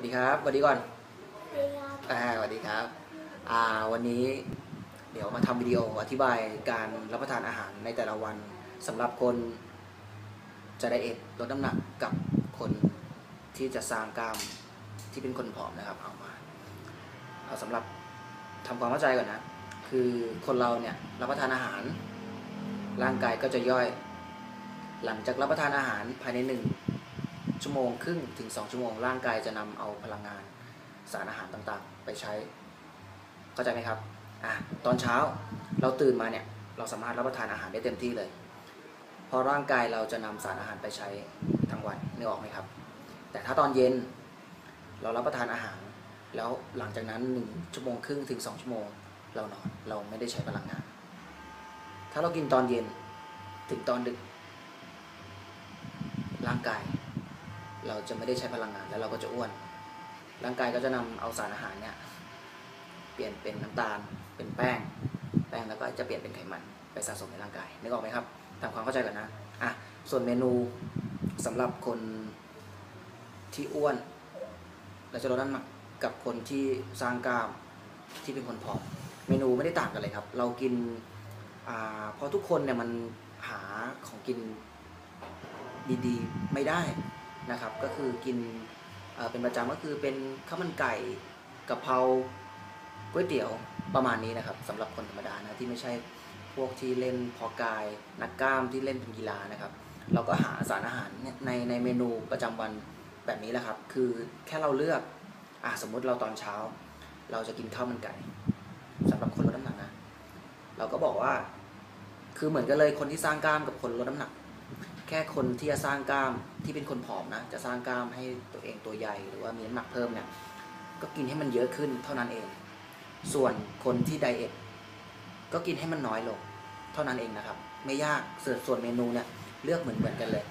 วัสดีครับสวัสดีก่อนสวัสดีครับอ่าสวัสดีครับ อ่า วันนี้เดี๋ยวมาทำวิดีโออธิบายการรับประทานอาหารในแต่ละวันสำหรับคนจะไดเอทลดน้ำหนักกับคนที่จะสร้างกล้ามที่เป็นคนผอมนะครับ เอามาเอาสำหรับทำความเข้าใจก่อนนะ คือคนเราเนี่ยรับประทานอาหาร ร่างกายก็จะย่อย หลังจากรับประทานอาหารภายในหนึ่ง ชั่วโมงครึ่งถึงสองชั่วโมงร่างกายจะนำเอาพลังงานสารอาหารต่างๆ ไปใช้ เข้าใจไหมครับอะตอนเช้าเราตื่นมาเนี่ยเราสามารถรับประทานอาหารได้เต็มที่เลยพราะร่างกายเราจะนำสารอาหารไปใช้ทั้งวันนึกออกไหมครับ แต่ถ้าตอนเย็นเรารับประทานอาหาร แล้วหลังจากนั้นหนึ่งชั่วโมงครึ่งถึงสองชั่วโมง เรานอนเราไม่ได้ใช้พลังงาน ถ้าเรากินตอนเย็นถึงตอนดึก ร่างกาย เราจะไม่ได้ใช้พลังงานแล้วเราก็จะอ้วน ร่างกายก็จะนำเอาสารอาหารเนี่ยเปลี่ยนเป็นน้ำตาล เป็นแป้ง แป้งแล้วก็จะเปลี่ยนเป็นไขมันไปสะสมในร่างกายนึกออกไหมครับทำความเข้าใจก่อนนะอะส่วนเมนูสำหรับคนที่อ้วนและจะลดน้ำหนักกับคนที่สร้างกล้ามที่เป็นคนผอมเมนูไม่ได้ต่างกันเลยครับ เรากินอ่าเพราะทุกคนเนี่ยมันหาของกินดีๆ ไม่ได้ นะครับ ก็คือกินเเป็นประจำก็คือเป็นข้าวมันไก่กะเพราก๋วยเตี๋ยวประมาณนี้นะครับสำหรับคนธรรมดานะที่ไม่ใช่พวกที่เล่นพอกาย นักกล้ามที่เล่นเป็นกีฬานะครับ เราก็หาสารอาหารในในเมนูประจำวันแบบนี้แหละครับ คือแค่เราเลือกอะสมมุติเราตอนเช้า เราจะกินข้าวมันไก่สำหรับคนลดน้ำหนักนะ เราก็บอกว่า คือเหมือนกันเลยคนที่สร้างกล้ามกับคนลดน้ำหนัก แค่คนที่จะสร้างกล้ามที่เป็นคนผอมนะจะสร้างกล้ามให้ตัวเองตัวใหญ่หรือว่ามีน้ำหนักเพิ่มเนี่ยก็กินให้มันเยอะขึ้นเท่านั้นเอง ส่วนคนที่ไดเอทก็กินให้มันน้อยลง เท่านั้นเองนะครับ ไม่ยากส่วนส่วนเมนูเนี่ยเลือกเหมือนเหมือนกันเลย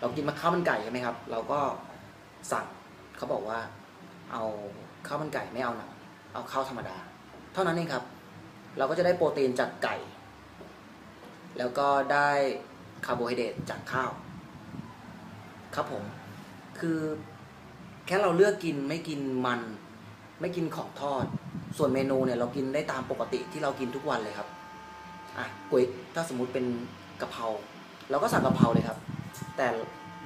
เรากินมาข้าวมันไก่ใช่ไหมครับ เราก็สั่งเขาบอกว่าเอาข้าวมันไก่ไม่เอาหนังเอาข้าวธรรมดา เท่านั้นเองครับ เราก็จะได้โปรตีนจากไก่ แล้วก็ได้ คาร์โบไฮเดรตจากข้าว ครับผม คือแค่เราเลือกกินไม่กินมัน ไม่กินของทอด ส่วนเมนูเนี่ยเรากินได้ตามปกติที่เรากินทุกวันเลยครับอะก๋วยถ้าสมมุติเป็นกะเพราเราก็สั่งกะเพราเลยครับ แต่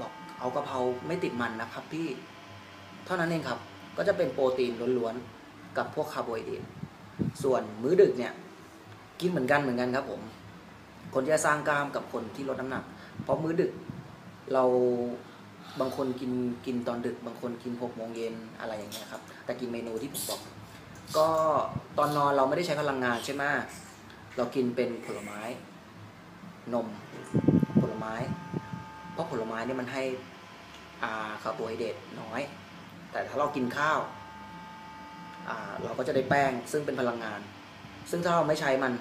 บอกเอากะเพราไม่ติดมันนะครับพี่เท่านั้นเองครับ ก็จะเป็นโปรตีนล้วนๆกับพวกคาร์โบไฮเดรตส่วนมื้อดึกเนี่ย กินเหมือนกันเหมือนกันครับผม คนที่จะสร้างกล้ามกับคนที่ลดน้ำหนัก เพราะมื้อดึกเราบางคนกินกินตอนดึก บางคนกินหกโมงเย็นอะไรอย่างเงี้ยครับ แต่กินเมนูที่ผมบอก ก็ตอนนอนเราไม่ได้ใช้พลังงานใช่ไหมเรากินเป็นผลไม้ นม ผลไม้ เพราะผลไม้เนี่ยมันให้อ่าคาร์โบไฮเดรตน้อย แต่ถ้าเรากินข้าวอ่าเราก็จะได้แป้งซึ่งเป็นพลังงาน ซึ่งถ้าเราไม่ใช้มัน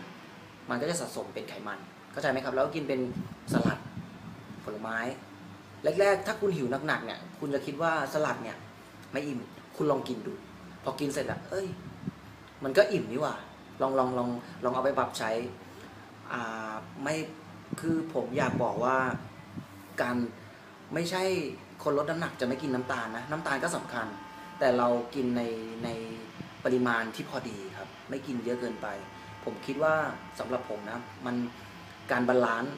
มันก็จะสะสมเป็นไขมัน เข้าใจไหมครับ แล้วกินเป็นสลัดผลไม้ แรกๆ ถ้าคุณหิวหนักๆเนี่ย คุณจะคิดว่าสลัดเนี่ย ไม่อิ่ม คุณลองกินดู พอกินเสร็จอะเอ้ย มันก็อิ่มนี่หว่า ลองลองลองลองเอาไปปรับใช้ อ่า ไม่ คือผมอยากบอกว่าการไม่ใช่คนลดน้ำหนักจะไม่กินน้ำตาลนะ น้ำตาลก็สำคัญ แต่เรากินในในปริมาณที่พอดีครับ ไม่กินเยอะเกินไป ผมคิดว่าสำหรับผมนะ มัน การบาลานซ์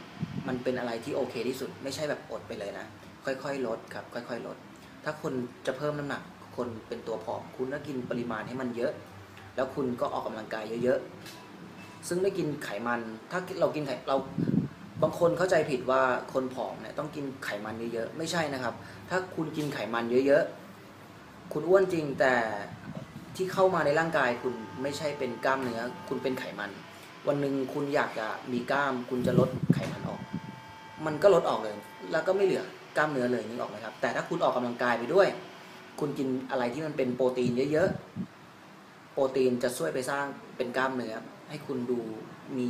มันเป็นอะไรที่โอเคที่สุด ไม่ใช่แบบอดไปเลยนะ ค่อยๆ ลดครับ ค่อย ๆ ลด ถ้าคุณจะเพิ่มน้ำหนักคนเป็นตัวผอมคุณก็กินปริมาณให้มันเยอะ แล้วคุณก็ออกกำลังกายเยอะๆ ซึ่งไม่กินไขมัน ถ้าเรากินไขเราบางคนเข้าใจผิดว่าคนผอมเนี่ยต้องกินไขมันเยอะๆ ไม่ใช่นะครับ ถ้าคุณกินไขมันเยอะๆ คุณอ้วนจริงแต่ที่เข้ามาในร่างกายคุณไม่ใช่เป็นกล้ามเนื้อ คุณเป็นไขมัน วันหนึ่งคุณอยากจะมีกล้าม คุณจะลดไขมันออก มันก็ลดออกเลย แล้วก็ไม่เหลือกล้ามเนื้อเลยนึกออกไหมครับ แต่ถ้าคุณออกกำลังกายไปด้วย คุณกินอะไรที่มันเป็นโปรตีนเยอะๆ โปรตีนจะช่วยไปสร้างเป็นกล้ามเนื้อ ให้คุณดูมี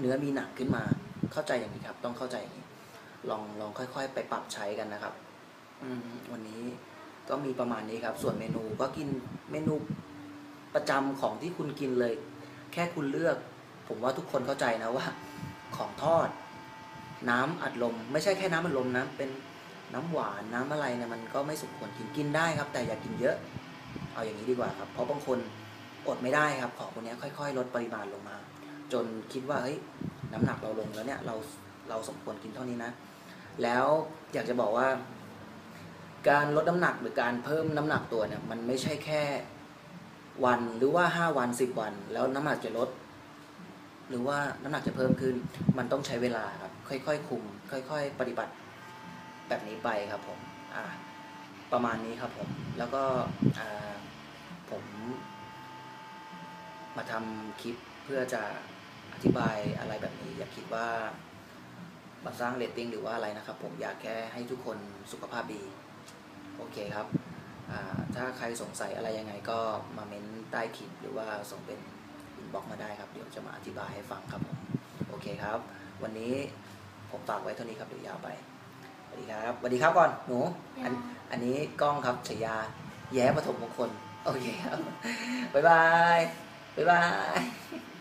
เนื้อมีหนักขึ้นมา เข้าใจอย่างนี้ครับ ต้องเข้าใจอย่างนี้ ลองลองค่อย ๆ ไปปรับใช้กันนะครับ อืมวันนี้ก็มีประมาณนี้ครับ ส่วนเมนูก็กินเมนูประจำของที่คุณกินเลย แค่คุณเลือก ผมว่าทุกคนเข้าใจนะว่า ของทอด น้ำอัดลม ไม่ใช่แค่น้ำอัดลมนะเป็นน้ำหวานน้ำอะไรเนี่ยมันก็ไม่สมควรกินกินได้ครับ แต่อย่ากินเยอะ เอาอย่างนี้ดีกว่าครับ เพราะบางคนอดไม่ได้ครับ ของพวกนี้ยค่อย ๆ ลดปริมาณลงมา จนคิดว่าเฮ้ยน้ำหนักเราลงแล้วเนี่ยเราเราสมควรกินเท่านี้นะ แล้วอยากจะบอกว่า การลดน้ำหนักหรือการเพิ่มน้ำหนักตัวเนี่ยมันไม่ใช่แค่วันหรือว่าห้าวันสิบวัน แล้วน้ำหนักจะลด หรือว่าน้ำหนักจะเพิ่มขึ้น มันต้องใช้เวลาครับ ค่อยๆคุม ค่อย ๆ ปฏิบัติแบบนี้ไปครับผมอ่าประมาณนี้ครับผม แล้วก็ผม มาทำคลิปเพื่อจะอธิบายอะไรแบบนี้ อย่าคิดว่ามาสร้างเรตติ้งหรือว่าอะไรนะครับ ผมอยากแค่ให้ทุกคนสุขภาพดี โอเคครับ ถ้าใครสงสัยอะไรยังไงก็มาเม้นใต้คลิปหรือว่าส่งเป็น บ็อกมาได้ครับ เดี๋ยวจะมาอธิบายให้ฟังครับผม โอเคครับ วันนี้ผมฝากไว้เท่านี้ครับเดี๋ยวยาวไปสวัสดีครับสวัสดีครับก่อนหนูอันอันนี้กล้องครับฉายาแย้ปฐมมงคล โอเคครับ บ๊ายบาย บ๊ายบาย